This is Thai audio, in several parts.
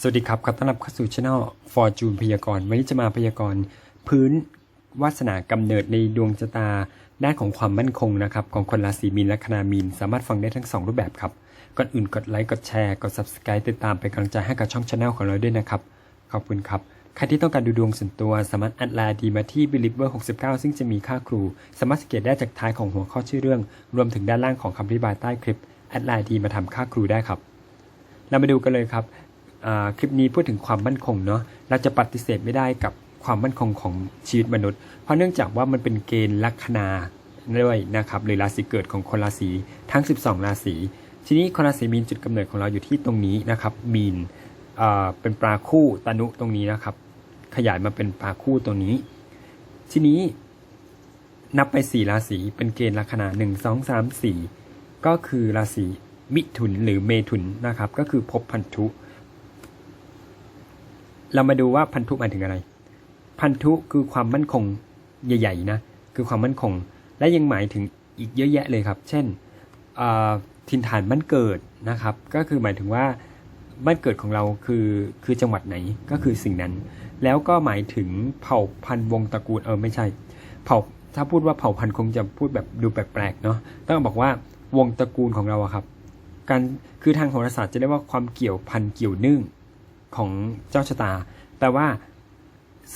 สวัสดีครับขอต้อนรับเข้าสู่ช anel Fortune พยากรณ์วันนี้จะมาพยากรณ์พื้นวาสนากำเนิดในดวงชะตาด้านของความมั่นคงนะครับของคนราศีมีนและคณามีน สามารถฟังได้ทั้ง 2 รูปแบบครับก่อนอื่นกดไลค์กดแชร์กด Subscribe ติดตามเป็นกำลังใจให้กับช่องช anel ของเราด้วยนะครับ ขอบคุณครับใครที่ต้องการดูดวงส่วนตัวสามารถแอดไลน์ดีมาที่ believer 69 ซึ่งจะมีค่าครู สามารถสังเกตได้จากท้ายของหัวข้อชื่อเรื่อง รวมถึงด้านล่างของคำอธิบายใต้คลิปแอดไลน์ดีมาทำค่าครูได้ครับเรามาดูกันเลยครับ คลิปนี้พูดถึงความมั่นคงเนาะเราจะปฏิเสธไม่ได้กับความมั่นคงของชีวิตมนุษย์ เพราะเนื่องจากว่ามันเป็นเกณฑ์ลัคนาด้วยนะครับหรือราศีเกิดของคนราศีทั้ง 12 ราศีทีนี้คนราศีมีนจุดกำเนิดของเราอยู่ที่ตรงนี้นะครับมีนเป็นปลาคู่ตนุตรงนี้นะครับ ขยายมาเป็นปลาคู่ตรงนี้ ทีนี้นับไป4ราศีเป็นเกณฑ์ลัคนา1 2 3 4ก็คือราศีมิถุนหรือเมถุนนะครับ ก็คือภพพันธุ เรามาดูว่าพันธุหมายถึงอะไร พันธุคือความมั่นคงใหญ่ๆนะคือความมั่นคง และยังหมายถึงอีกเยอะแยะเลยครับ เช่นอ่าถิ่นฐานบ้านเกิดนะครับ ก็คือหมายถึงว่าบ้านเกิดของเราคือคือจังหวัดไหนก็คือสิ่งนั้น แล้วก็หมายถึงเผ่าพันธุ์วงศ์ตระกูลเออไม่ใช่ เผ่าถ้าพูดว่าเผ่าพันธุ์คงจะพูดแบบดูแปลกๆเนาะต้องบอกว่าวงตระกูลของเราอะครับ การคือทางโหราศาสตร์จะเรียกว่าความเกี่ยวพันเกี่ยวเนื่อง ของเจ้าชะตาแต่ว่า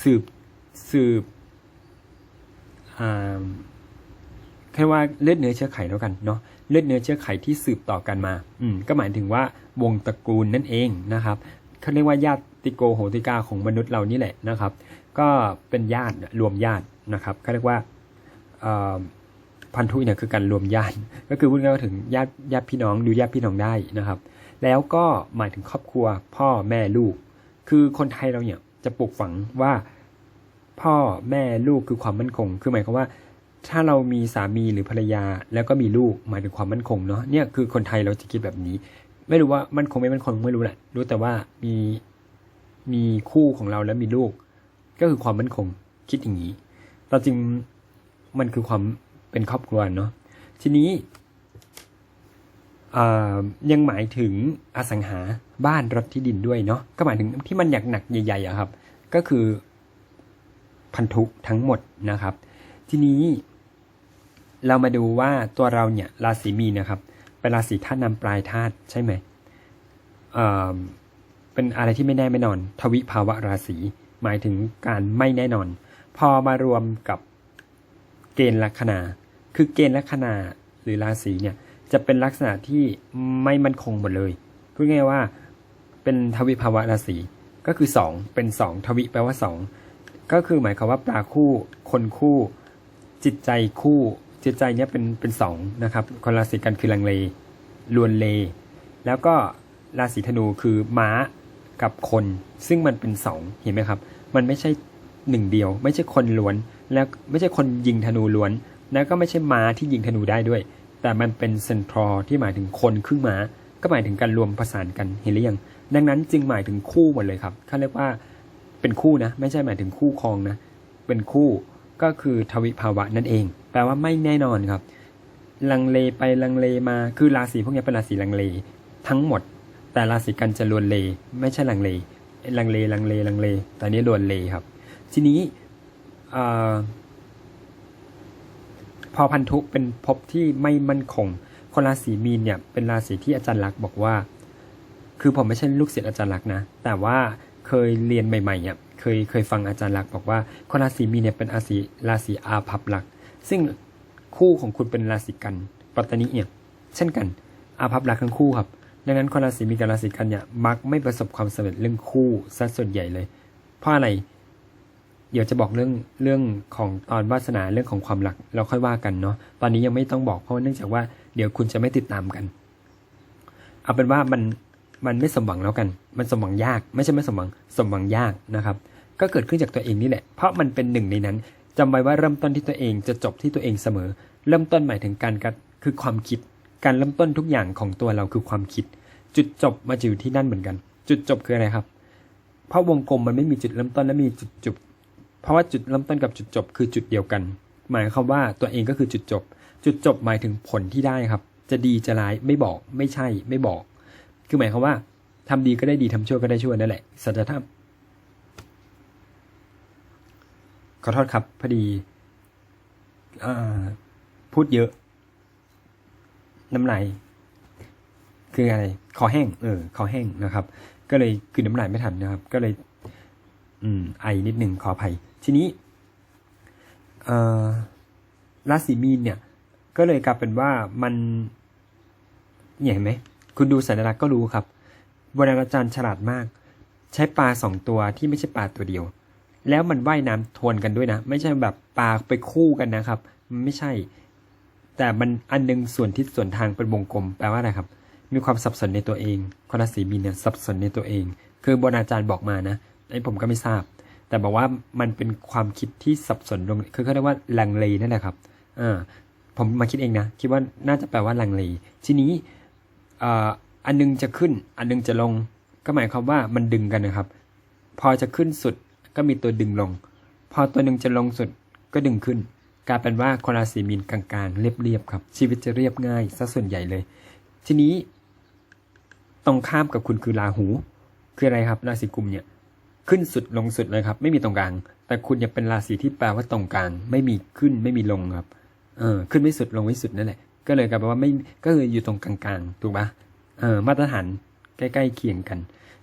สืบสืบแค่ว่าเลือดเนื้อเชื้อไขแล้วกันเนาะเลือดเนื้อเชื้อไขที่สืบต่อกันมา อืมก็หมายถึงว่าวงตระกูลนั่นเองนะครับเขาเรียกว่าญาติโกโหติกาของมนุษย์เรานี่แหละนะครับ ก็เป็นญาติรวมญาตินะครับเขาเรียกว่าพันธุเนี่ยคือการรวมญาติ ก็คือพูดง่ายๆถึงญาติญาติพี่น้องดูญาติพี่น้องได้นะครับ แล้วก็หมายถึงครอบครัว พ่อแม่ลูก คือคนไทยเราเนี่ยจะปลูกฝังว่าพ่อแม่ลูกคือความมั่นคง คือหมายความว่า ถ้าเรามีสามีหรือภรรยา แล้วก็มีลูกหมายถึงความมั่นคงเนาะเนี่ยคือคนไทยเราจะคิดแบบนี้ ไม่รู้ว่ามั่นคงไม่มั่นคงไม่รู้แหละรู้แต่ว่ามีมีคู่ของเราแล้วมีลูก ก็คือความมั่นคงคิดอย่างนี้เราจริงมันคือความเป็นครอบครัวเนาะทีนี้ ยังหมายถึงอสังหาบ้านรถที่ดินด้วยเนาะก็หมายถึงที่มันหนักหนักใหญ่ๆอะครับ ก็คือพันธุทั้งหมดนะครับ ทีนี้เรามาดูว่าตัวเราเนี่ยราศีมีนะครับเป็นราศีธาตุนำปลายธาตุใช่ไหมเเป็นอะไรที่ไม่แน่ไม่นอน ทวิภาวะราศีหมายถึงการไม่แน่นอน พอมารวมกับเกณฑ์ลัคนา คือเกณฑ์ลัคนาหรือราศีเนี่ย จะเป็นลักษณะที่ไม่มั่นคงหมดเลยพูดง่ายว่าเป็นทวิภาวะราศีก็คือ 2 เป็น 2 ทวิแปลว่า 2 ก็คือหมายความว่าปลาคู่คนคู่ จิตใจคู่ จิตใจเนี่ยเป็นเป็นสองนะครับคนราศีกันคือลังเลลวนเล แล้วก็ราศีธนูคือม้ากับคน ซึ่งมันเป็นสองเห็นไหมครับ มันไม่ใช่หนึ่งเดียว ไม่ใช่คนล้วน แล้วไม่ใช่คนยิงธนูล้วน แล้วก็ไม่ใช่ม้าที่ยิงธนูได้ด้วย แต่มันเป็นเซนทรอที่หมายถึงคนครึ่งม้า ก็หมายถึงการรวมประสานกันเห็นหรือยัง ดังนั้นจึงหมายถึงคู่หมดเลยครับเขาเรียกว่าเป็นคู่นะ ไม่ใช่หมายถึงคู่ครองนะ เป็นคู่ก็คือทวิภาวะนั่นเอง แปลว่าไม่แน่นอนครับ ลังเลไปลังเลมา คือราศีพวกนี้เป็นราศีลังเล ทั้งหมด แต่ราศีกันจะลวนเล ไม่ใช่ลังเล ลังเลลังเลลังเล แต่อันนี้ลวนเลครับ ทีนี้อ่อ พอพันธุเป็นภพที่ไม่มั่นคง คนราศีมีนเนี่ยเป็นราศีที่อาจารย์ลักษ์บอกว่า คือผมไม่ใช่ลูกศิษย์อาจารย์ลักษ์นะ แต่ว่าเคยเรียนใหม่ๆเนี่ยเคยเคยฟังอาจารย์ลักษ์บอกว่า คนราศีมีนเนี่ยเป็นราศีราศีอาภัพลักษ์ซึ่งคู่ของคุณเป็นราศีกันปัตตานีเนี่ยเช่นกัน อาภัพลักษ์ทั้งคู่ครับดังนั้นคนราศีมีนกับราศีกันเนี่ยมักไม่ประสบความสำเร็จเรื่องคู่ซะส่วนใหญ่เลย เพราะอะไร เดี๋ยวจะบอกเรื่องเรื่องของตอนวาสนาเรื่องของความรักเราค่อยว่ากันเนาะตอนนี้ยังไม่ต้องบอกเพราะเนื่องจากว่าเดี๋ยวคุณจะไม่ติดตามกัน เอาเป็นว่ามันมันไม่สมหวังแล้วกัน มันสมหวังยาก ไม่ใช่ไม่สมหวังสมหวังยากนะครับ ก็เกิดขึ้นจากตัวเองนี่แหละ เพราะมันเป็นหนึ่งในนั้นจำไว้ว่าเริ่มต้นที่ตัวเองจะจบที่ตัวเองเสมอ เริ่มต้นหมายถึงการกคือความคิด การเริ่มต้นทุกอย่างของตัวเราคือความคิด จุดจบมาอยู่ที่นั่นเหมือนกัน จุดจบคืออะไรครับ เพราะวงกลมมันไม่มีจุดเริ่มต้นและมีจุดจบ เพราะว่าจุดเริ่มต้นกับจุดจบคือจุดเดียวกัน หมายความว่าตัวเองก็คือจุดจบ จุดจบหมายถึงผลที่ได้ครับ จะดีจะร้ายไม่บอก ไม่ใช่ ไม่บอก คือหมายความว่าทำดีก็ได้ดีทำชั่วก็ได้ชั่วนั่นแหละสัจธรรมขอโทษครับพอดีอพูดเยอะ น้ำลายคืออะไรคอแห้ง เออคอแห้งนะครับ ก็เลยคือน้ำลายไม่ทันนะครับ ก็เลย อืม ไอนิดหนึ่งขออภัย ทีนี้ราศีมีนเนี่ย ก็เลยกลายเป็นว่ามันเห็นไหม คุณดูสัญลักษณ์ก็รู้ครับโบราณอาจารย์ฉลาดมาก ใช้ปลาสองตัวที่ไม่ใช่ปลาตัวเดียว แล้วมันว่ายน้ำทวนกันด้วยนะ ไม่ใช่แบบปลาไปคู่กันนะครับ มันไม่ใช่ แต่มันอันหนึงส่วนทิศส่วนทางเป็นวงกลมแปลว่าอะไรครับ มีความสับสนในตัวเองคนราศีมีนเนี่ยสับสนในตัวเอง คือโบราณอาจารย์บอกมานะไอ้ผมก็ไม่ทราบ แต่บอกว่ามันเป็นความคิดที่สับสนลงคือเขาเรียกว่าลังเลนั่นแหละครับอ่าผมมาคิดเองนะ คิดว่าน่าจะแปลว่าลังเล ทีนี้อันหนึงจะขึ้น อันหนึงจะลง ก็หมายความว่ามันดึงกันนะครับ พอจะขึ้นสุดก็มีตัวดึงลง พอตัวหนึ่งจะลงสุดก็ดึงขึ้น กลายเป็นว่าคนราศีมีนกลางๆ เรียบๆครับ ชีวิตจะเรียบง่ายซะส่วนใหญ่เลย ทีนี้ตรงข้ามกับคุณคือราหู คืออะไรครับราศีกุมเนี่ย ขึ้นสุดลงสุดเลยครับ ไม่มีตรงกลาง แต่คุณเนี่ยเป็นราศีที่แปลว่าตรงกลาง ไม่มีขึ้นไม่มีลงครับ เออ ขึ้นไม่สุดลงไม่สุดนั่นแหละ ก็เลยกลายเป็นว่าไม่ก็คืออยู่ตรงกลางๆถูกปะเออมาตรฐานใกล้ๆเคียงกัน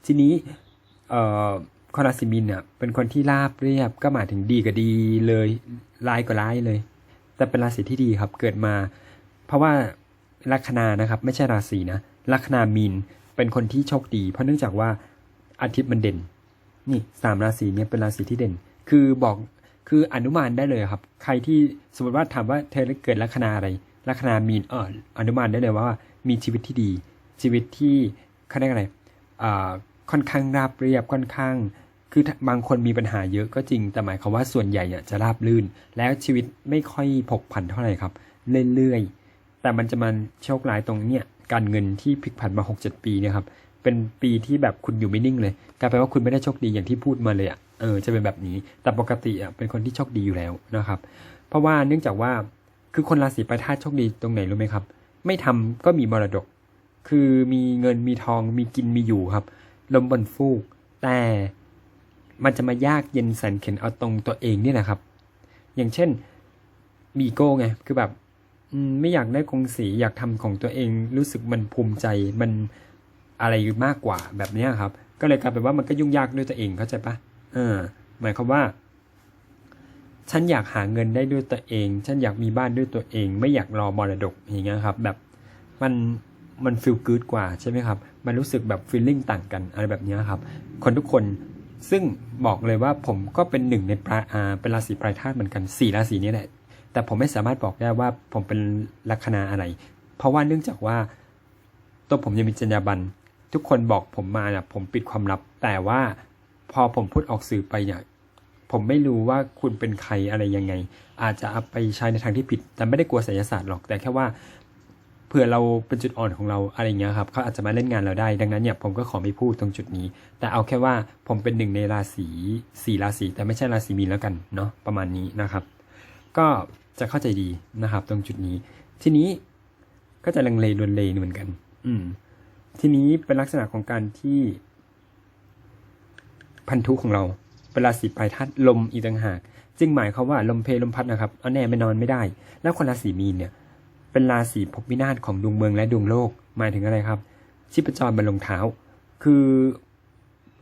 ทีนี้ เอ่อคนราศีมีนเนี่ยเป็นคนที่ราบเรียบก็หมายถึงดีก็ดีเลยร้ายก็ร้ายเลย แต่เป็นราศีที่ดีครับเกิดมา เพราะว่าลัคนานะครับ ไม่ใช่ราศีนะลัคนามีนเป็นคนที่โชคดี เพราะเนื่องจากว่าอาทิตย์มันเด่น นี่สามราศีเนี่ยเป็นราศีที่เด่น คือบอกคืออนุมานได้เลยครับ ใครที่สมมติว่าถามว่าเธอเกิดลัคนาอะไรลัคนามีนเอออนุมานได้เลยว่ามีชีวิตที่ดี ชีวิตที่เขาเรียกอะไรอ่าค่อนข้างราบเรียบค่อนข้าง คือบางคนมีปัญหาเยอะก็จริง แต่หมายความว่าส่วนใหญ่เนี่ยจะราบลื่น แล้วชีวิตไม่ค่อยผกผันเท่าไหร่ครับ เรื่อยๆแต่มันจะมาโชคร้ายตรงเนี้ยการเงินที่พลิกผันมา 6-7 ปีเนี่ยครับ เป็นปีที่แบบคุณอยู่ไม่นิ่งเลยกลายเป็นว่าคุณไม่ได้โชคดีอย่างที่พูดมาเลยอะเออจะเป็นแบบนี้ แต่ปกติอะเป็นคนที่โชคดีอยู่แล้วนะครับ เพราะว่าเนื่องจากว่าคือคนราศีปลายธาตโชคดีตรงไหนรู้ไหมครับ ไม่ทำก็มีมรดก คือมีเงินมีทองมีกินมีอยู่ครับ ลมบนฟูก แต่มันจะมายากเย็นแสนเข็นเอาตรงตัวเองเนี่ยแหละครับ อย่างเช่นมีโก้ไงคือแบบไม่อยากได้กงสีอยากทำของตัวเองรู้สึกมันภูมิใจมัน อะไรมากกว่าแบบนี้ครับ ก็เลยกลายเป็นว่ามันก็ยุ่งยากด้วยตัวเองเข้าใจปะเออ หมายความว่า ฉันอยากหาเงินได้ด้วยตัวเอง ฉันอยากมีบ้านด้วยตัวเอง ไม่อยากรอมรดกอย่างเงี้ยครับ แบบมันมันฟีลกู๊ดกว่าใช่ไหมครับ มันรู้สึกแบบฟีลลิ่งต่างกันอะไรแบบนี้ครับ คนทุกคนซึ่งบอกเลยว่าผมก็เป็นหนึ่งในปลาอาเป็นราศีปลายธาตุเหมือนกันสี่ราศีนี้แหละ แต่ผมไม่สามารถบอกได้ว่าผมเป็นลัคนาอะไร เพราะว่าเนื่องจากว่าตัวผมยังมีจรรยาบรรณ ทุกคนบอกผมมาเนี่ยผมปิดความลับ แต่ว่าพอผมพูดออกสื่อไปเนี่ยผมไม่รู้ว่าคุณเป็นใครอะไรยังไง อาจจะเอาไปใช้ในทางที่ผิด แต่ไม่ได้กลัวไสยศาสตร์หรอกแต่แค่ว่าเผื่อเราเป็นจุดอ่อนของเราอะไรเงี้ยครับเขาอาจจะมาเล่นงานเราได้ ดังนั้นเนี่ยผมก็ขอไม่พูดตรงจุดนี้ แต่เอาแค่ว่าผมเป็นหนึ่งในราศีสี่ราศีแต่ไม่ใช่ราศีมีนแล้วกันเนาะประมาณนี้นะครับ ก็จะเข้าใจดีนะครับ ตรงจุดนี้ ทีนี้ก็จะลังเลลวนเลเหมือนกัน อืม ทีนี้เป็นลักษณะของการที่พันธุของเราเป็นราศีปลายธาตุลมอีกต่างหาก จึงหมายความว่าลมเพลลมพัดนะครับเอาแน่ไม่นอนไม่ได้ แล้วคนราศีมีนเนี่ย เป็นราศีภพวินาศของดวงเมืองและดวงโลก หมายถึงอะไรครับชีพจรบนลงเท้า คือ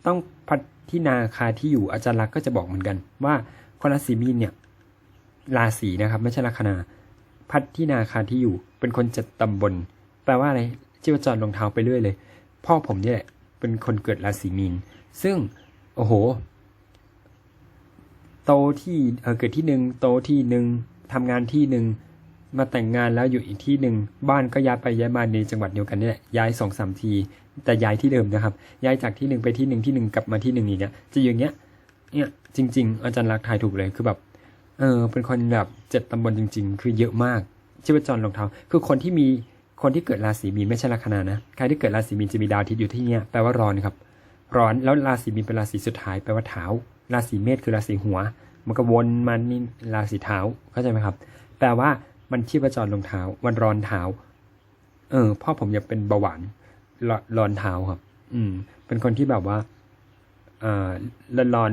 ต้องพัฒนาคาที่อยู่อาจารย์ลักษ์ก็จะบอกเหมือนกัน ว่าคนราศีมีนเนี่ยราศีนะครับ ไม่ใช่ลัคนา พัฒนาคาที่อยู่เป็นคนจัดตำบลแปลว่าอะไร ชีพจรลงเท้าไปเรื่อยเลย พ่อผมเนี่ยเป็นคนเกิดราศีมีน ซึ่ง โอ้โห โตที่เออเกิดที่หนึ่งโตที่หนึ่งทำงานที่หนึ่งมาแต่งงานแล้วอยู่อีกที่หนึ่งบ้านก็ย้ายไปย้ายมาในจังหวัดเดียวกันนี่แหละย้ายสองสามทีแต่ย้ายที่เดิมนะครับ ย้ายจากที่หนึ่งไปที่หนึ่งที่หนึ่งกลับมาที่หนึ่งอีกเนี้ยจะอย่างเงี้ยเนี่ยจริง ๆ อาจารย์รักทายถูกเลยคือแบบเออเป็นคนแบบเจ็ดตำบลจริง ๆ คือเยอะมากชีพจรรองเท้าคือคนที่มี คนที่เกิดราศีมีนไม่ใช่ลัคนานะใครที่เกิดราศีมีนจะมีดาวอาทิตย์อยู่ที่เนี้ยแปลว่าร้อนครับ ร้อนแล้วราศีมีนเป็นราศีสุดท้ายแปลว่าเท้า ราศีเมษคือราศีหัว มันก็วนมันนี่ราศีเท้าเข้าใจไหมครับ แปลว่ามันชีพจรลงเท้า วันร้อนเท้า เออพ่อผมอยากเป็นเบาหวานร้อนเท้าครับ อืม เป็นคนที่แบบว่าอ่าร้อน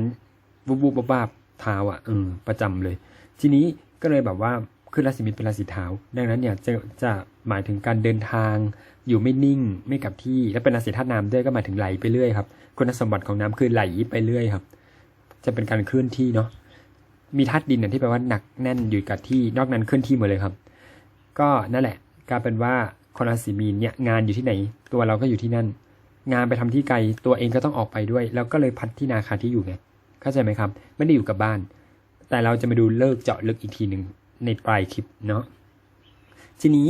วุบวุบบ้าบเท้าอะเออประจำเลย ทีนี้ก็เลยแบบว่า คือราศีมิถุนเป็นราศีเท้า ดังนั้นเนี่ยจะจะหมายถึงการเดินทาง อยู่ไม่นิ่งไม่กับที่ และเป็นราศีธาตุน้ำด้วยก็หมายถึงไหลไปเรื่อยครับคุณสมบัติของน้ำคือไหลไปเรื่อยครับ จะเป็นการเคลื่อนที่เนาะมีธาตุดินเนี่ยที่แปลว่าหนักแน่นอยู่กับที่นอกนั้นเคลื่อนที่หมดเลยครับ ก็นั่นแหละกลายเป็นว่าคนราศีมีนเนี่ยงานอยู่ที่ไหน ตัวเราก็อยู่ที่นั่น งานไปทำที่ไกลตัวเองก็ต้องออกไปด้วย แล้วก็เลยพัดที่นาคาที่อยู่ไงเข้าใจไหมครับ ไม่ได้อยู่กับบ้าน แต่เราจะมาดูเลิกเจาะลึกอีกทีหนึ่ง ในปลายคลิปเนาะทีนี้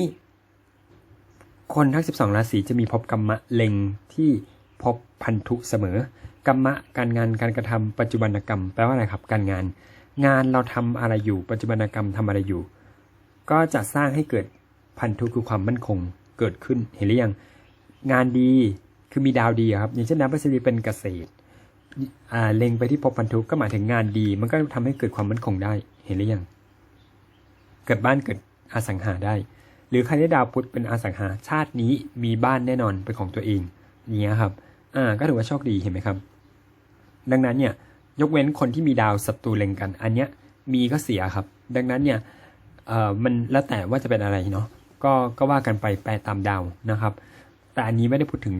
คนทั้ง 12 ราศีจะมีภพกรรมะเล็งที่ภพพันธุเสมอกรรมะการงานการกระทำปัจจุบันกรรม แปลว่าอะไรครับ การงาน งานเราทำอะไรอยู่ ปัจจุบันกรรมทำอะไรอยู่ ก็จะสร้างให้เกิดพันธุคือความมั่นคงเกิดขึ้นเห็นหรือยังงานดีคือมีดาวดีครับ อย่างเช่นดาวพฤษฎีเป็นเกษตรเล็งไปที่ภพพันธุก็หมายถึงงานดี มันก็ทำให้เกิดความมั่นคงได้เห็นหรือยัง เกิดบ้านเกิดอสังหาได้ หรือใครได้ดาวพุธเป็นอสังหาชาตินี้มีบ้านแน่นอนเป็นของตัวเองอย่างเงี้ยครับอ่าก็ถือว่าโชคดีเห็นไหมครับ ดังนั้นเนี่ยยกเว้นคนที่มีดาวศัตรูเล็งกัน อันเนี้ยมีก็เสียครับ ดังนั้นเนี่ยเอ่อมันแล้วแต่ว่าจะเป็นอะไรเนาะก็ก็ว่ากันไปแปลตามดาวนะครับ แต่อันนี้ไม่ได้พูดถึง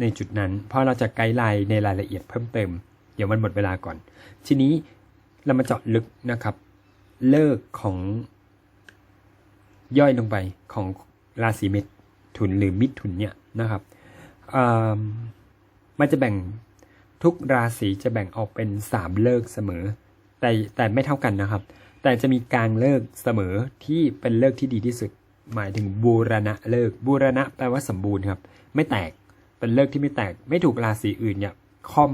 ในจุดนั้น เพราะเราจะไกด์ไลน์ในรายละเอียดเพิ่มเติม เดี๋ยวมันหมดเวลาก่อน ทีนี้เรามาเจาะลึกนะครับ เลิกของ ย่อยลงไปของราศีเมถุนหรือมิถุนเนี่ยนะครับมันจะแบ่งทุกราศีจะแบ่งออกเป็นสามเลิกเสมอ แต่แต่ไม่เท่ากันนะครับ แต่จะมีกลางเลิกเสมอที่เป็นเลิกที่ดีที่สุด หมายถึงบูรณะเลิกบูรณะแปลว่าสมบูรณ์ครับ ไม่แตกเป็นเลิกที่ไม่แตก ไม่ถูกราศีอื่นเนี่ยค่อม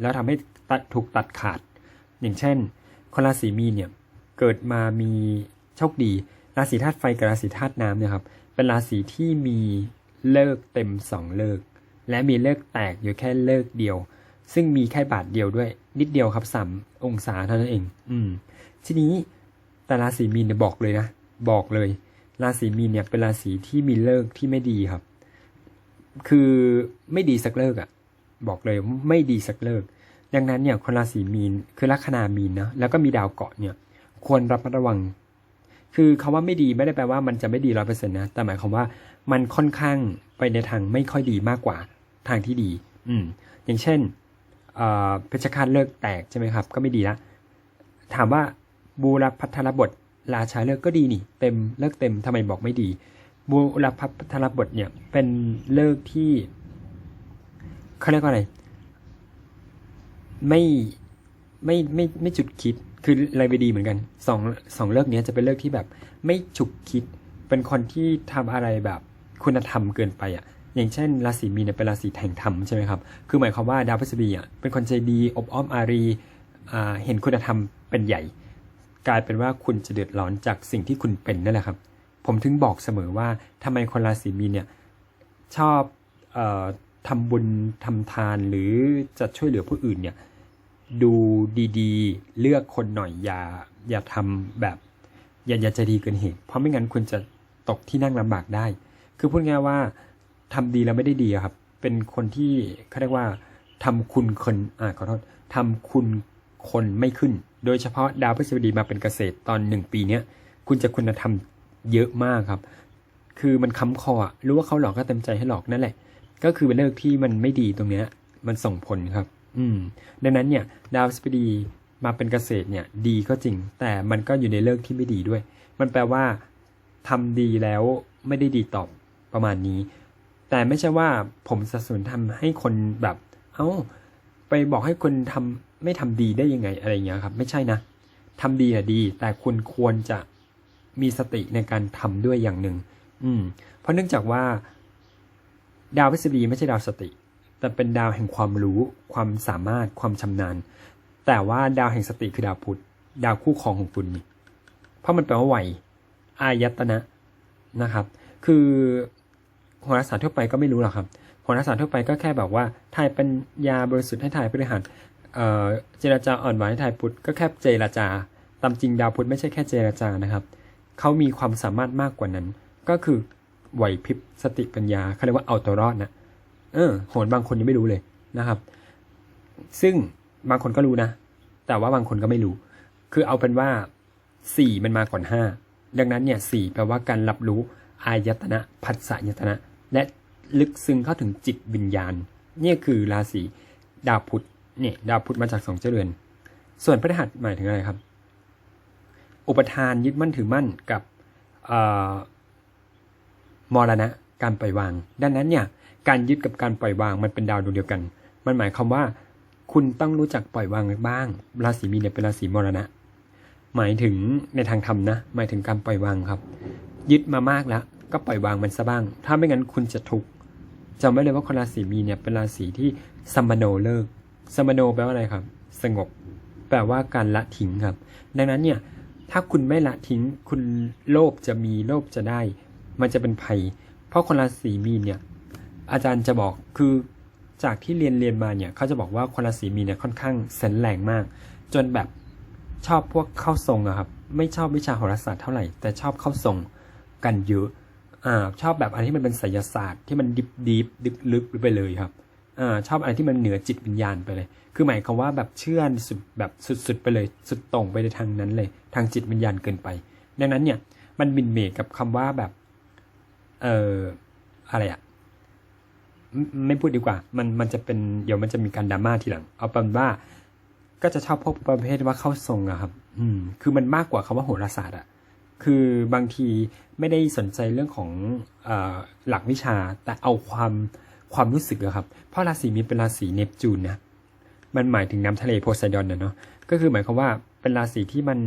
แล้วทำให้ตัดถูกตัดขาด อย่างเช่นคนราศีมีนเนี่ยเกิดมามีโชคดี ราศีธาตุไฟกับราศีธาตุน้ำเนี่ยครับเป็นราศีที่มีเลิกเต็มสองเลิก และมีเลิกแตกอยู่แค่เลิกเดียว ซึ่งมีแค่บาทเดียวด้วย นิดเดียวครับสามองศาเท่านั้นเอง อืม ทีนี้แต่ราศีมีนเนี่ยบอกเลยนะบอกเลย ราศีมีนเนี่ยเป็นราศีที่มีเลิกที่ไม่ดีครับ คือไม่ดีสักเลิกอะ่ะ บอกเลยไม่ดีสักเลิก ดังนั้นเนี่ยคนราศีมีนคือลัคนามีนนะแล้วก็มีดาวเกาะเนี่ย ควรระมัดระวัง คือคาว่าไม่ดีไม่ได้แปลว่ามันจะไม่ดีร้อยเปอร์เซ็นต์นะ แต่หมายความว่ามันค่อนข้างไปในทางไม่ค่อยดีมากกว่าทางที่ดี อืม อย่างเช่นเอ่อเพชฌฆาตเลิกแตกใช่ไหมครับ ก็ไม่ดีละ ถามว่าบูรพัทรบทราชาเลิกก็ดีนี่ เต็มเลิกเต็มทำไมบอกไม่ดี บูรพัทรบทเนี่ย เป็นเลิกที่เขาเรียกว่าอะไร ไม่ไม่ไม่ไม่จุดคิด คืออะไรไปดีเหมือนกันสองสองเลิกนี้จะเป็นเลิกที่แบบไม่ฉุกคิด เป็นคนที่ทำอะไรแบบคุณธรรมเกินไปอะ อย่างเช่นราศีมีนเป็นราศีแห่งธรรมใช่ไหมครับ คือหมายความว่าดาวพฤษฎีอะเป็นคนใจดีอบอ้อมอารีอ่าเห็นคุณธรรมเป็นใหญ่ กลายเป็นว่าคุณจะเดือดร้อนจากสิ่งที่คุณเป็นนั่นแหละครับ ผมถึงบอกเสมอว่าทำไมคนราศีมีนเนี่ยชอบเอ่อทำบุญทำทานหรือจะช่วยเหลือผู้อื่นเนี่ย ดูดีๆ เลือกคนหน่อยอย่าอย่าทำแบบ อย่าอย่าใจดีเกินเหตุ เพราะไม่งั้นคุณจะตกที่นั่งลำบากได้ คือพูดง่ายๆว่าทำดีแล้วไม่ได้ดีครับ เป็นคนที่เขาเรียกว่าทำคุณคนอ่าขอโทษทำคุณคนไม่ขึ้น โดยเฉพาะดาวพฤหัสบดีมาเป็นเกษตรตอนหนึ่งปีเนี้ยคุณจะคุณธรรมเยอะมากครับ คือมันค้ำคอรู้ว่าเขาหลอกก็เต็มใจให้หลอกนั่นแหละ ก็คือเป็นเลิกที่มันไม่ดีตรงเนี้ย มันส่งผลครับ อืมดังนั้นเนี่ยดาวพฤหัสบดีมาเป็นเกษตรเนี่ยดีก็จริง แต่มันก็อยู่ในเลิกที่ไม่ดีด้วย มันแปลว่าทำดีแล้วไม่ได้ดีตอบประมาณนี้ แต่ไม่ใช่ว่าผมสนับสนุนทำให้คนแบบเอ้าไปบอกให้คนทำไม่ทำดีได้ยังไงอะไรอย่างเงี้ยครับ ไม่ใช่นะทำดีอะดี แต่คุณควรจะมีสติในการทำด้วยอย่างหนึ่งอืม เพราะเนื่องจากว่า ดาวพฤหัสบดีไม่ใช่ดาวสติ แต่เป็นดาวแห่งความรู้ ความสามารถความชำนาญ แต่ว่าดาวแห่งสติคือดาวพุธดาวคู่ครองของคุณเพราะมันแปลว่าไหวอายตนะนะครับ คือโหราศาสตร์ทั่วไปก็ไม่รู้หรอกครับโหราศาสตร์ทั่วไปก็แค่แบบว่าทายปัญญาบริสุทธิ์ให้ทายพฤหัสเอ่อเจรจาอ่อนหวานให้ทายพุธก็แค่เจรจาตามจริงดาวพุธไม่ใช่แค่เจรจานะครับเขามีความสามารถมากกว่านั้น ก็คือไหวพริบสติปัญญาเขาเรียกว่าเอาตัวรอดนะ เออโหนบางคนยังไม่รู้เลยนะครับ ซึ่งบางคนก็รู้นะ แต่ว่าบางคนก็ไม่รู้ คือเอาเป็นว่าสี่มันมาก่อนห้าดังนั้นเนี่ยสี่แปลว่าการรับรู้อายตนะผัสสะยตนะ และลึกซึ้งเข้าถึงจิตวิญญาณ เนี่ยคือราศีดาวพุธเนี่ยดาวพุธมาจากสองเจริญ ส่วนพฤหัสหมายถึงอะไรครับ อุปทานยึดมั่นถือมั่นกับมรณะการปล่อยวาง ดังนั้นเนี่ย การยึดกับการปล่อยวางมันเป็นดาวดวงเดียวกัน มันหมายความว่า คุณต้องรู้จักปล่อยวางบ้าง ราศีมีนเนี่ยเป็นราศีมรณะ หมายถึงในทางธรรมนะ หมายถึงการปล่อยวางครับ ยึดมามากแล้ว ก็ปล่อยวางมันซะบ้าง ถ้าไม่งั้นคุณจะทุกข์จำไว้เลยว่าคนราศีมีนเนี่ยเป็นราศีที่สมโนเลิกสมโนแปลว่าอะไรครับ สงบ แปลว่าการละทิ้งครับ ดังนั้นเนี่ยถ้าคุณไม่ละทิ้ง คุณโลภจะมีโลภจะได้ มันจะเป็นภัย เพราะคนราศีมีนเนี่ย อาจารย์จะบอกคือจากที่เรียนเรียนมาเนี่ยเขาจะบอกว่าคนราศีมีนเนี่ยค่อนข้างเซนแรงมาก จนแบบชอบพวกเข้าทรงอะครับไม่ชอบวิชาโหราศาสตร์เท่าไหร่ แต่ชอบเข้าทรงกันเยอะอ่าชอบแบบอะไรที่มันเป็นไสยศาสตร์ที่มันดิบดิบลึกลึกไปเลยครับอ่าชอบอะไรที่มันเหนือจิตวิญญาณไปเลย คือหมายความว่าแบบเชื่อสุดแบบสุดๆไปเลย สุดตรงไปในทางนั้นเลย ทางจิตวิญญาณเกินไป ดังนั้นเนี่ยมันบินเมกับคำว่าแบบเอ่ออะไรอะ ไม่พูดดีกว่า มันมันจะเป็นเดี๋ยวมันจะมีการดราม่าทีหลัง เอาเป็นว่า ก็จะชอบพวกประเภทว่าเข้าทรงอะครับ อืม คือมันมากกว่าคำว่าโหราศาสตร์อะคือบางทีไม่ได้สนใจเรื่องของอหลักวิชา แต่เอาความความรู้สึกอะครับ เพราะราศีมีนเป็นราศีเนปจูนนะ มันหมายถึงน้ำทะเลโพไซดอนนะเนาะ ก็คือหมายความว่าเป็นราศีที่มัน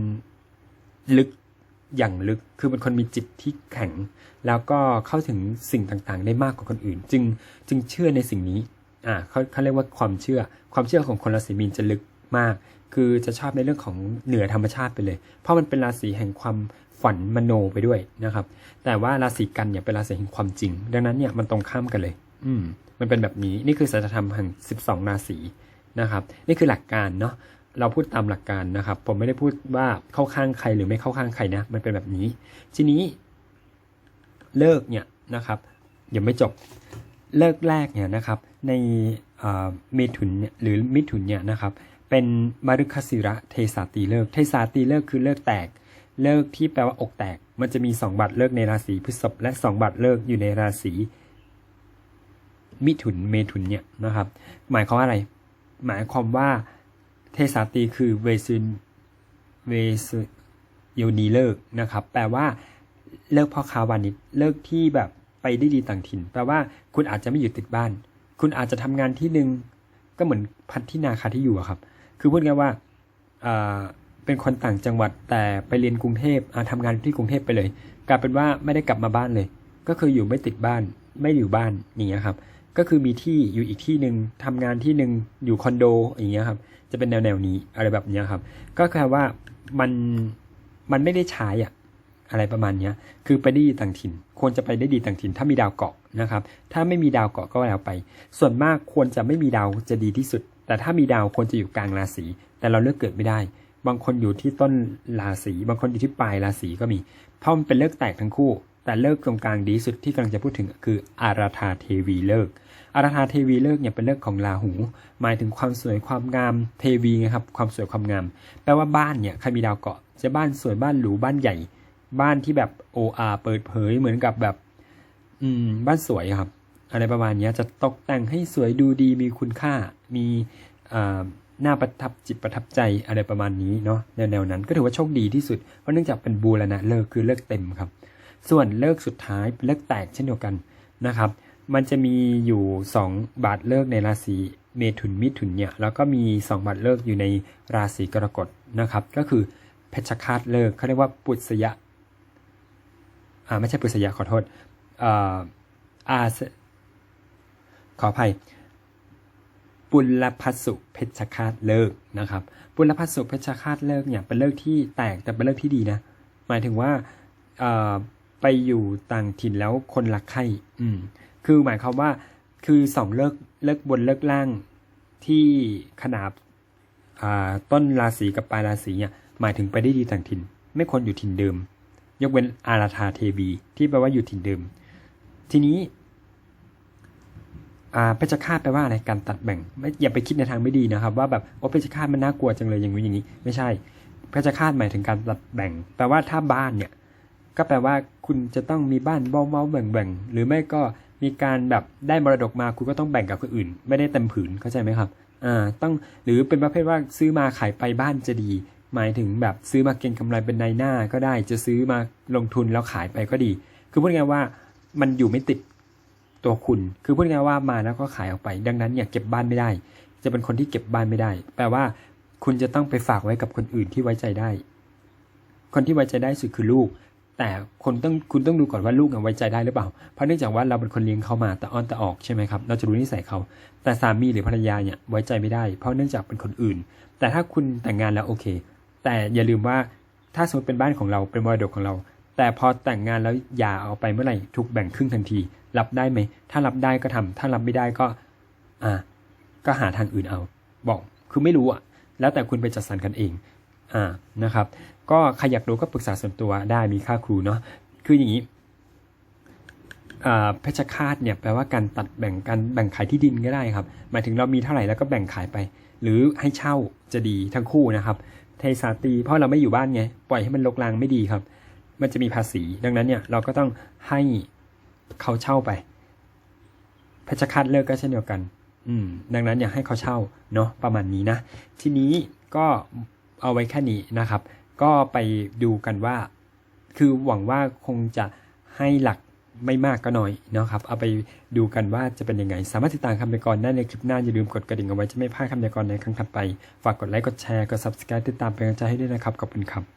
ลึก อย่างลึก คือเป็นคนมีจิตที่แข็ง แล้วก็เข้าถึงสิ่งต่างๆ ได้มากกว่าคนอื่น จึงจึงเชื่อในสิ่งนี้ อ่าเขาเขาเรียกว่าความเชื่อ ความเชื่อของคนราศีมีนจะลึกมาก คือจะชอบในเรื่องของเหนือธรรมชาติไปเลย เพราะมันเป็นราศีแห่งความฝันมโนไปด้วยนะครับ แต่ว่าราศีกันเนี่ยเป็นราศีแห่งความจริง ดังนั้นเนี่ยมันตรงข้ามกันเลย อืม มันเป็นแบบนี้ นี่คือสัจธรรมแห่ง 12 ราศีนะครับ นี่คือหลักการเนาะ เราพูดตามหลักการนะครับ ผมไม่ได้พูดว่าเข้าข้างใครหรือไม่เข้าข้างใครนะ มันเป็นแบบนี้ ทีนี้เลิกเนี่ยนะครับยังไม่จบเลิกแรกเนี่ยนะครับในเมถุนหรือมิถุนเนี่ยนะครับเป็นมฤคศิระเทสาตีเลิกเทสาตีเลิกคือเลิกแตก เลิกที่แปลว่าอกแตก มันจะมีสองบัตรเลิกในราศีพฤษภและสองบัตรเลิกอยู่ในราศีมิถุนเมถุนเนี่ยนะครับหมายความว่าอะไร หมายความว่า เทสาตีคือเวซุนเวซุโยนีเลิกนะครับ แปลว่าเลิกพ่อค้าวานิชเลิกที่แบบไปได้ดีต่างถิ่น แปลว่าคุณอาจจะไม่อยู่ติดบ้าน คุณอาจจะทำงานที่หนึ่งก็เหมือนพัฒที่นาคาที่อยู่ครับ คือพูดง่ายว่าอ่าเป็นคนต่างจังหวัดแต่ไปเรียนกรุงเทพอาทำงานที่กรุงเทพไปเลย กลายเป็นว่าไม่ได้กลับมาบ้านเลย ก็คืออยู่ไม่ติดบ้าน ไม่อยู่บ้านอย่างเงี้ยครับ ก็คือมีที่อยู่อีกที่หนึ่งทำงานที่หนึ่งอยู่คอนโดอย่างเงี้ยครับ จะเป็นแนวแนวนี้อะไรแบบนี้ครับ ก็คือว่ามันมันไม่ได้ใช้อะอะไรประมาณเนี้ยคือไปได้ดีต่างถิ่น ควรจะไปได้ดีต่างถิ่น ถ้ามีดาวเกาะนะครับ ถ้าไม่มีดาวเกาะก็แล้วไป ส่วนมากควรจะไม่มีดาวจะดีที่สุด แต่ถ้ามีดาวควรจะอยู่กลางราศี แต่เราเลือกเกิดไม่ได้ บางคนอยู่ที่ต้นราศี บางคนอยู่ที่ปลายราศีก็มี เพราะมันเป็นเลิกแตกทั้งคู่ แต่เลิกตรงกลางดีที่สุดที่กำลังจะพูดถึงคืออาราธาเทวีเลิก อาราธาเทวีเลิกเนี่ยเป็นเลิกของราหู หมายถึงความสวยความงามเทวีไงครับความสวยความงาม แปลว่าบ้านเนี่ยใครมีดาวเกาะจะบ้านสวยบ้านหรูบ้านใหญ่ บ้านที่แบบโออาเปิดเผยเหมือนกับแบบ อืม บ้านสวยครับ อะไรประมาณนี้จะตกแต่งให้สวยดูดีมีคุณค่ามีอ่าหน้าประทับจิตประทับใจอะไรประมาณนี้เนาะแนวแนวๆนั้นก็ถือว่าโชคดีที่สุด เพราะเนื่องจากเป็นบูรณะเลิกคือเลิกเต็มครับ ส่วนเลิกสุดท้ายเป็นเลิกแตกเช่นเดียวกันนะครับ มันจะมีอยู่ 2 บาทเลิกในราศีเมถุนมิถุนเนี่ยแล้วก็มี 2 บาทเลิกอยู่ในราศีกรกฎนะครับ ก็คือเพชฌฆาตเลิกเขาเรียกว่าปุษยะอ่าไม่ใช่ปุษยะขอโทษอ่าอาขออภัย ปุลพัสสุเพชฌฆาตเลิกนะครับ ปุลพัสสุเพชฌฆาตเลิกเนี่ยเป็นเลิกที่แตกแต่เป็นเลิกที่ดีนะ หมายถึงว่าไปอยู่ต่างถิ่นแล้วคนรักใครอืม คือหมายความว่าคือสองเลิกเลิกบนเลิกล่างที่ขนาบต้นราศีกับปลายราศีเนี่ยหมายถึงไปได้ดีต่างถิ่น ไม่ควรอยู่ถิ่นเดิม ยกเว้นอาราธาเทวีที่แปลว่าอยู่ถิ่นเดิม ทีนี้เพชฌฆาตแปลว่าอะไรการตัดแบ่งไม่อย่าไปคิดในทางไม่ดีนะครับ ว่าแบบโอ้เพชฌฆาตมันน่ากลัวจังเลยอย่างนู้อย่างนี้ ไม่ใช่เพชฌฆาตหมายถึงการตัดแบ่ง แปลว่าถ้าบ้านเนี่ย ก็แปลว่าคุณจะต้องมีบ้านเบ้าๆแบ่งๆหรือไม่ก็ มีการแบบได้มรดกมาคุณก็ต้องแบ่งกับคนอื่น ไม่ได้เต็มผืนเข้าใจไหมครับอ่าต้องหรือเป็นประเภทว่าซื้อมาขายไปบ้านจะดี หมายถึงแบบซื้อมาเก็งกำไรเป็นนายหน้าก็ได้จะซื้อมาลงทุนแล้วขายไปก็ดี คือพูดง่ายว่ามันอยู่ไม่ติดตัวคุณ คือพูดง่ายว่ามาแล้วก็ขายออกไป ดังนั้นเนี่ยเก็บบ้านไม่ได้ จะเป็นคนที่เก็บบ้านไม่ได้ แปลว่าคุณจะต้องไปฝากไว้กับคนอื่นที่ไว้ใจได้ คนที่ไว้ใจได้สุดคือลูก แต่คนต้องคุณต้องดูก่อนว่าลูกไว้ใจได้หรือเปล่า เพราะเนื่องจากว่าเราเป็นคนเลี้ยงเขามาแต่อ้อนแต่ออกใช่ไหมครับ เราจะรู้นิสัยเขา แต่สามีหรือภรรยาเนี่ยไว้ใจไม่ได้ เพราะเนื่องจากเป็นคนอื่น แต่ถ้าคุณแต่งงานแล้วโอเค แต่อย่าลืมว่าถ้าสมมติเป็นบ้านของเราเป็นมรดกของเรา แต่พอแต่งงานแล้วหย่าเอาไปเมื่อไหร่ถูกแบ่งครึ่งทันที รับได้ไหม ถ้ารับได้ก็ทำถ้ารับไม่ได้ก็ อ่า ก็หาทางอื่นเอา บอก คือไม่รู้อะ แล้วแต่คุณไปจัดสรรกันเอง อ่า นะครับ ก็ใครอยากรู้ก็ปรึกษาส่วนตัวได้มีค่าครูเนาะคืออย่างนี้อ่าเพชฌฆาตเนี่ยแปลว่าการตัดแบ่งการแบ่งขายที่ดินก็ได้ครับ หมายถึงเรามีเท่าไหร่แล้วก็แบ่งขายไป หรือให้เช่าจะดีทั้งคู่นะครับเทสาตีเพราะเราไม่อยู่บ้านไงปล่อยให้มันลกลางไม่ดีครับ มันจะมีภาษีดังนั้นเนี่ยเราก็ต้องให้เขาเช่าไปเพชฌฆาตเลิกก็เช่นเดียวกัน อืม ดังนั้นอย่าให้เขาเช่าเนาะประมาณนี้นะ ทีนี้ก็เอาไว้แค่นี้นะครับ ก็ไปดูกันว่า คือหวังว่าคงจะให้หลักไม่มากก็น้อยนะครับ เอาไปดูกันว่าจะเป็นยังไง สามารถติดตามคำพยากรณ์ได้ในคลิปหน้า อย่าลืมกดกระดิ่งเอาไว้จะไม่พลาดคำพยากรณ์ในครั้งถัดไป ฝากกดไลค์ กดแชร์ กด subscribe ติดตามเป็นกำลังใจให้ด้วยนะครับ ขอบคุณครับ